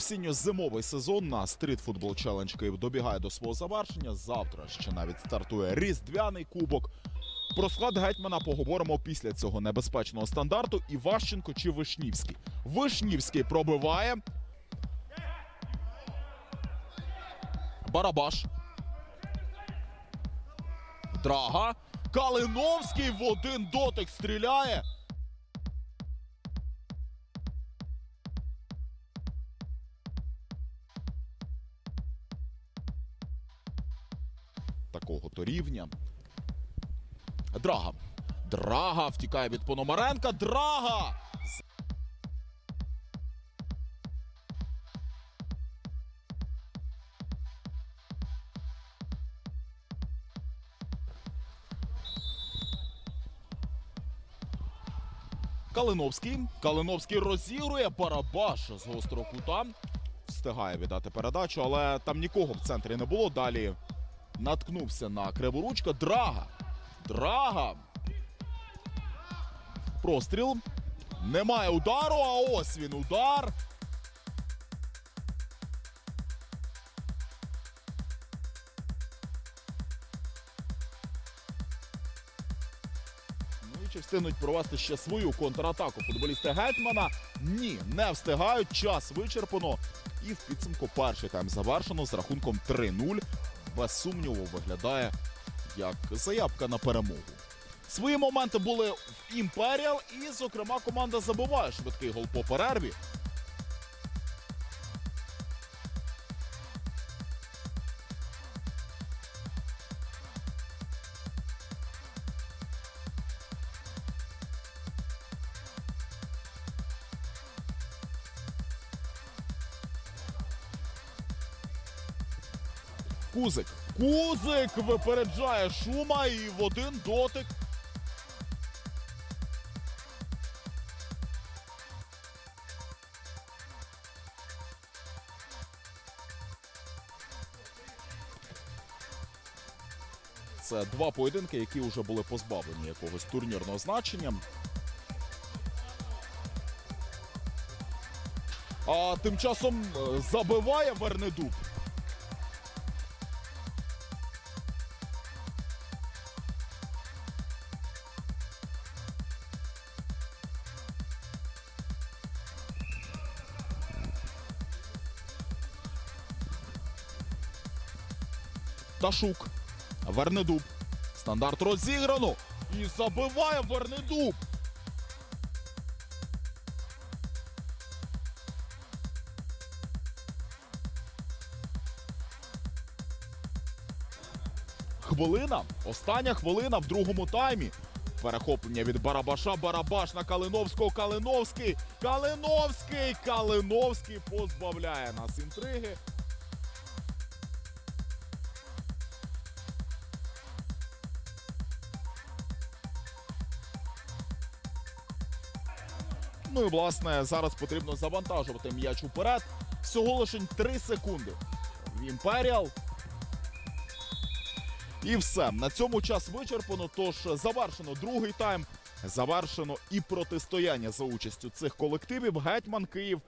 Осінньо-зимовий сезон на Street Football Challenge Київ добігає до свого завершення. Завтра ще навіть стартує різдвяний кубок. Про склад гетьмана поговоримо після цього небезпечного стандарту. Іващенко чи Вишнівський. Вишнівський пробиває. Барабаш. Драга. Калиновський в один дотик стріляє. Такого то рівня. Драга. Драга втікає від Пономаренка. Драга! Калиновський. Калиновський розігрує Барабаш з гострого кута. Встигає віддати передачу, але там нікого в центрі не було. Далі наткнувся на криворучка. Драга. Драга. Простріл. Немає удару, а ось він удар. Ну і чи встигнуть провести ще свою контратаку футболісти Гетьмана? Ні, не встигають. Час вичерпано. І в підсумку перший тайм завершено з рахунком 3-0 без сумніву виглядає як заявка на перемогу. Свої моменти були в Імперіал, і, зокрема, команда забуває швидкий гол по перерві. Кузик. Кузик випереджає шума і в один дотик. Це два поєдинки, які вже були позбавлені якогось турнірного значення. А тим часом е, забиває Вернедуб. Ташук. Вернедуб. Стандарт розіграно. І забиває Вернедуб. Хвилина. Остання хвилина в другому таймі. Перехоплення від Барабаша. Барабаш на Калиновського. Калиновський. Калиновський. Калиновський позбавляє нас інтриги. Ну і власне зараз потрібно завантажувати м'яч уперед. Всього лише 3 секунди. В Імперіал. І все. На цьому час вичерпано. Тож завершено другий тайм. Завершено і протистояння за участю цих колективів. Гетьман Київ